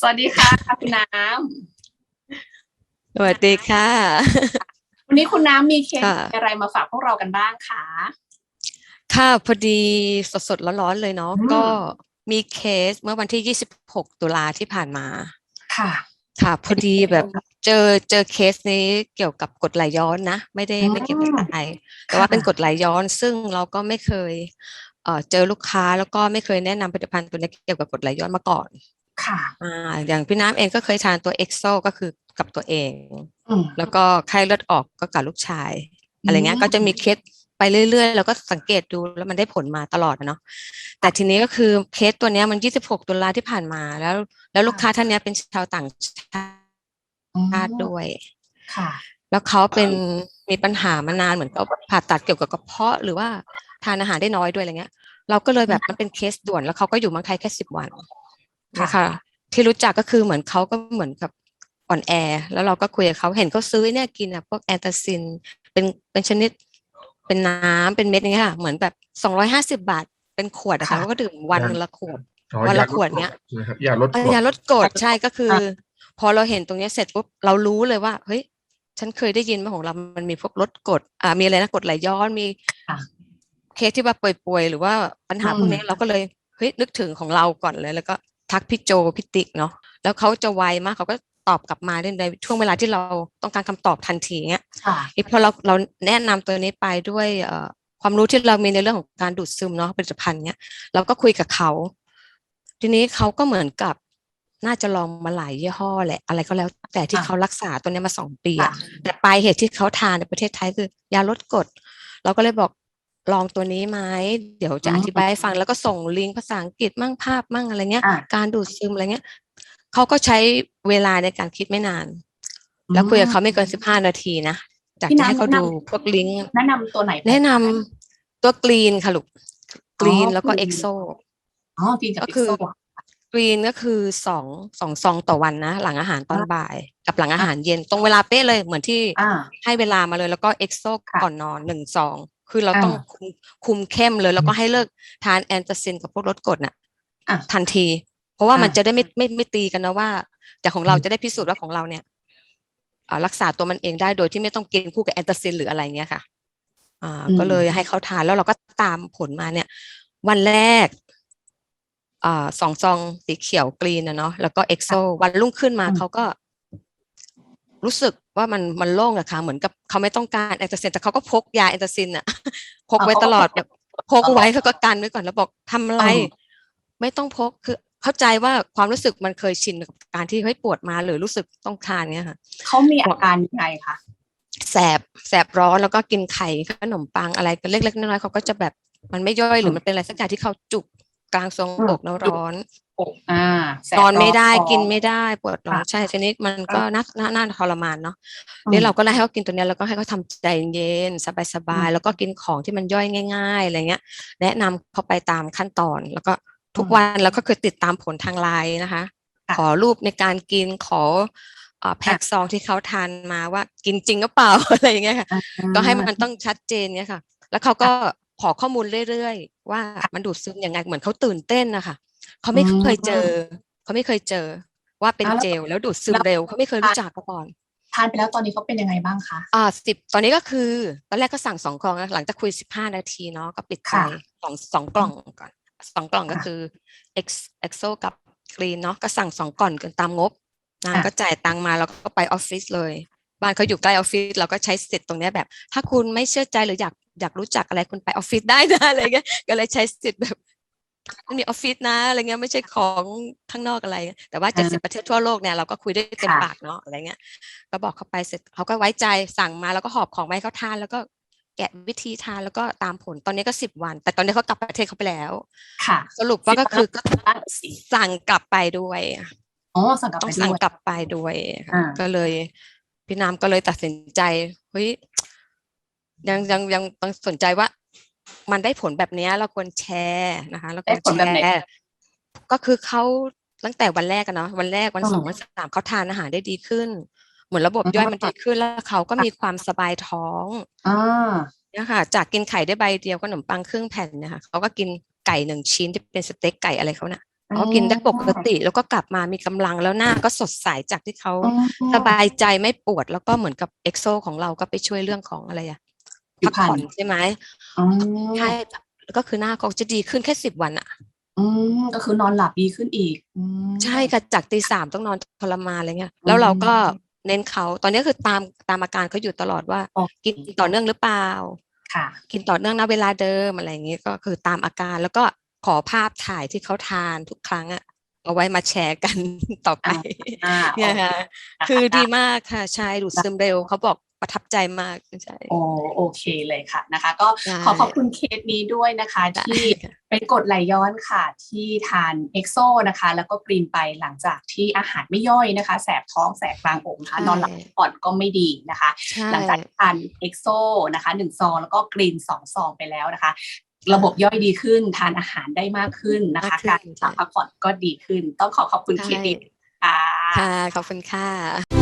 สวัสดีค่ะคุณน้สวัสดีค่ะำวันนี้คุณน้ำมีเคสค่ะอะไรมาฝากพวกเรากันบ้างคะค่ะพอดีสดๆร้อนๆเลยเนาะอืมก็มีเคสเมื่อวันที่ 26 ตุลาที่ผ่านมา ค่ะ ค่ะพอดีแบบเจอเจอเคสนี้เกี่ยวกับกรดไหลย้อนนะ ไม่ได้อืมไม่เกี่ยวกับไตแต่ว่าเป็นกรดไหลย้อนซึ่งเราก็ไม่เคยเอ่อเจอลูกค้าแล้วก็ไม่เคยแนะนำผลิตภัณฑ์ตัวนี้เกี่ยวกับกรดไหลย้อนมาก่อน ค่ะอ่าอย่างพี่น้ำเองก็เคยทานตัวเอ็กโซก็คือกับตัวเองอืมแล้วก็ไข้เลือดออกก็กับลูกชาย อะไรเงี้ยอืมก็จะมีเคสไปเรื่อยๆ แล้วก็สังเกตดูแล้วมันได้ผลมาตลอดอะเนาะแต่ทีนี้ก็คือเคสตัวเนี้ยมัน 26 ตุลาที่ผ่านมาแล้ว แล้วลูกค้าท่านเนี้ยเป็นชาวต่างชาติด้วยค่ะ แล้วเขาเป็นมีปัญหามานานเหมือนกับผ่าตัดเกี่ยวกับกระเพาะหรือว่าทานอาหารได้น้อยด้วยอะไรเงี้ย เราก็เลยแบบมันเป็นเคสด่วนแล้วเขาก็อยู่เมืองไทยแค่สิบวันค่ะ นะคะที่รู้จักก็คือเหมือนเขาก็เหมือนกับอ่อนแอ แล้วเราก็คุยกับเขาเห็นเขาซื้อเนี่ยกินอะพวกแอนตาซินเป็นเป็นชนิดเป็นน้ำเป็นเม็ดอย่างเงี้ยค่ะ เหมือนแบบสองร้อยห้าสิบาทเป็นขวดอะค่ะค่ะแล้วก็ดื่มวันละขวดอ๋อวันละยาขวดเนี้ยนะครับยาลดเออยาลดกรดใช่ก็คืออะพอเราเห็นตรงเนี้ยเสร็จปุ๊บเรารู้เลยว่า เฮ้ย ฉันเคยได้ยินมาของเรา มันมีพวกลดกรดอ่ามีอะไรนะกรดไหลย้อนมีค่ะเคสที่ว่าป่วยๆหรือว่าปัญหาอืมพวกนี้เราก็เลยเฮ้ยนึกถึงของเราก่อนเลย แล้วก็ ทักพี่โจพี่ติ๊กเนาะแล้วเขาจะไวมากเขาก็ตอบกลับมาในช่วงเวลาที่เราต้องการคำตอบทันทีเงี้ยค่ะนี่พอเราเราแนะนำตัวนี้ไปด้วยเอ่อความรู้ที่เรามีในเรื่องของการดูดซึมเนาะผลิตภัณฑ์เนี้ยเราก็คุยกับเขา ทีนี้เขาก็เหมือนกับน่าจะลองมาหลายยี่ห้อแหละ อะไรก็แล้วแต่ที่ค่ะเขารักษาตัวเนี้ยมาสองปีค่ะอะแต่ปลายเหตุที่เขาทานในประเทศไทยคือยาลดกรดเราก็เลยบอก ลองตัวนี้ไหมเดี๋ยวจะอือมธิบายให้ฟังแล้วก็ส่งลิงก์ภาษาอังกฤษมั่งภาพมั่งอะไรเงี้ยอะการดูดซึมอะไรเงี้ยเขาก็ใช้เวลาในการคิดไม่นาน แล้วคุยกับเขาไม่เกินสิบห้านาทีนะจากพี่จะน้ำให้เขาแนะนำดูพวกลิงก์แนะนำตัวไหน แนะนำตัวกรีนค่ะลูกกรีนอ๋อแล้วก็ Green เอ็กโซอ๋อกินกับก็เอ็กคือโซกรีนก็คือสองสองซองต่อวันนะ หลังอาหารตอนบ่าย กับหลังอาหารเย็นตรงเวลาเป๊ะเลยเหมือนที่อ่าให้เวลามาเลยแล้วก็เอ็กโซค่ะก่อนนอนหนึ่งซอง คือเราอ่าต้องคุมคุมเข้มเลย แล้วก็ให้เลิกทานแอนตาซินกับพวกลดกรดน่ะอะทันที เพราะว่ามันอ่าจะได้ไม่ไม่ไม่ตีกันนะว่าจากของเราจะได้พิสูจน์ว่าของเราเนี่ยอ่ารักษาตัวมันเองได้โดยที่ไม่ต้องกินคู่กับแอนตาซินหรืออะไรเงี้ยค่ะ อ่า ก็เลยให้เขาทานแล้วเราก็ตามผลมาเนี่ย วันแรกอ่าสองซองสีเขียวกรีนนะเนาะแล้วก็เอ็กโซวันรุ่งขึ้นมาอืมเขาก็ รู้สึกว่ามันมันโล่งอะค่ะเหมือนกับเขาไม่ต้องการแอนตาซินแต่เขาก็พกยาแอนตาซินอะพกไว้ตลอดแบบพกไว้เขาก็กันไว้ก่อนแล้วบอกทำอะไรอ๋อไม่ต้องพกคือเข้าใจว่าความรู้สึกมันเคยชินกับการที่เฮ้ยปวดมาหรือรู้สึกต้องทานเนี้ยค่ะเขามีอาการยังไงคะแสบแสบร้อนแล้วก็กินไข่ขนมปังอะไรกันเล็กๆน้อยๆเขาก็จะแบบมันไม่ย่อยหรือมันเป็นอะไรสักอย่างที่เขาจุก กลางทรวงอกแล้วร้อนอกอ่าแสบนอนไม่ได้ร้คอกินไม่ได้ปวดร้อนค่ะใช่ทีนี้มันก็น่าน่าน่าทรมานเนาะอืมนี่เราก็เลยให้เขากินตัวเนี้ยแล้วก็ให้เขาทำใจเย็นสบายอืมๆแล้วก็กินของที่มันย่อยง่ายๆอะไรเงี้ย แนะนำเขาไปตามขั้นตอนแล้วก็ทุกอืมวันแล้วก็คือติดตามผลทางไลน์นะคะค่ะขอรูปในการกินขอเอ่อแพ็กซองที่เขาทานมาว่ากินจริงหรือเปล่าอะไรอย่างเงี้ยค่ะอ่าก็ให้มันต้องชัดเจนเนี่ยค่ะ แล้วเขาก็ ขอข้อมูลเรื่อยๆ ว่ามันดูดซึมยังไงเหมือนเขาตื่นเต้นนะคะเขาไม่เคยเจอ เขาไม่เคยเจอ ว่าเป็นอ่าแล้วเจลแล้วดูดซึมแล้วเร็วเขาไม่เคยรู้จักมาก่อนทานไปแล้วตอนนี้เขาเป็นยังไงบ้างคะอ่าสิบตอนนี้ก็คือตอนแรกก็สั่งสองกล่องนะหลังจากคุยสิบห้านาทีเนาะก็ปิดไปค่ะสองสองกล่องก่อนสองกล่องก็ค่ะคือ X EXO กับกรีนเนาะก็สั่งสองกล่องกันตามงบนางค่ะก็จ่ายตังค์มาแล้วก็ไปออฟฟิศเลย บ้านเขาอยู่ใกล้ออฟฟิศเราก็ใช้สิทธิ์ตรงเนี้ยแบบ ถ้าคุณไม่เชื่อใจหรืออยาก อยากรู้จักอะไรคุณไปออฟฟิศได้นะอะไรเงี้ยก็เลยใช้สิทธิ์แบบมันมีออฟฟิศนะอะไรเงี้ยไม่ใช่ของข้างนอกอะไร แต่ว่าเจ็ดสิบประเทศทั่วโลกเนี่ยเราก็คุยได้เต็มค่ะปากเนาะอะไรเงี้ย ก็บอกเขาไปเสร็จเขาก็ไว้ใจสั่งมาแล้วก็หอบของมาให้เขาทานแล้วก็แกะวิธีทานแล้วก็ตามผลตอนนี้ก็สิบวัน แต่ตอนนี้เขากลับประเทศเขาไปแล้ว ค่ะ สรุปว่าก็คือก็บ้างสิสั่งกลับไปด้วยอ๋อสั่งกลับต้อไปงด้สั่งวยกลับไปด้วยค่ะอ่าก็เลยพี่น้ำก็เลยตัดสินใจเฮ้ย ยังยังยังต้องสนใจว่า มันได้ผลแบบเนี้ยเราควรแชร์นะคะเราควรได้ผลแบบไหนแชร์ก็คือเขาตั้งแต่วันแรกกันเนาะวันแรกวันอืมสองวันสามเขาทานอาหารได้ดีขึ้น เหมือนระบบอืมย่อยมันดีขึ้นแล้วเขาก็มีความสบายท้องอ่าเนี่ยค่ะ จากกินไข่ได้ใบเดียวขนมปังครึ่งแผ่นเนี่ยค่ะเขาก็กินไก่หนึ่งชิ้นที่เป็นสเต็กไก่อะไรเขาน่ะเขากินได้ปกติแล้วก็กลับมามีกำลังแล้วหน้าก็สดใสจากที่เขาอ๋อสบายใจไม่ปวด แล้วก็เหมือนกับเอ็กโซของเราก็ไปช่วยเรื่องของอะไรอะผิ พัวกพรรณผ่อนใช่ไหมอ๋อใช่แล้วก็คือหน้าเขาจะดีขึ้นแค่สิบวันอะอืมก็คือนอนหลับดีขึ้นอีกอืมใช่ค่ะจากตีสามต้องนอนทรมานอะไรเงี้ย แล้วเราก็อืมเน้นเขาตอนนี้คือตามตามอาการเขาอยู่ตลอดว่าโอเคกินต่อเนื่องหรือเปล่า ค่ะ กินต่อเนื่องนะเวลาเดิมอะไรอย่างงี้ก็คือตามอาการแล้วก็ขอภาพถ่ายที่เขาทานทุกครั้งอะเอาไว้มาแชร์กันต่อไปอ่าเนี่ยค่ะโเคือดีนะะมากค่ะใช่ดูดซึมเร็วเขาบอก ประทับใจมากใช่โอโอเคเลยค่ะนะคะ ก็ได้ขอขอบคุณเคสนี้ด้วยนะคะได้ที่ค่ะเป็นกรดไหลย้อนค่ะ ที่ทานเอ็กโซนะคะ แล้วก็กรีนไปหลังจากที่อาหารไม่ย่อยนะคะ แสบท้องแสบกลางอกนะคะนอนหลับอ่อนก็ไม่ดีนะคะใช่หลังจากทานเอ็กโซนะคะหนึ่งซองแล้วก็กรีนสองซองไปแล้วนะคะระบบย่อยดีขึ้นทานอาหารได้มากขึ้นนะคะ การพักผ่อนก็ดีขึ้น ต้องขอขอบคุณเคสนี้ค่ะค่ะขอบคุณค่ะ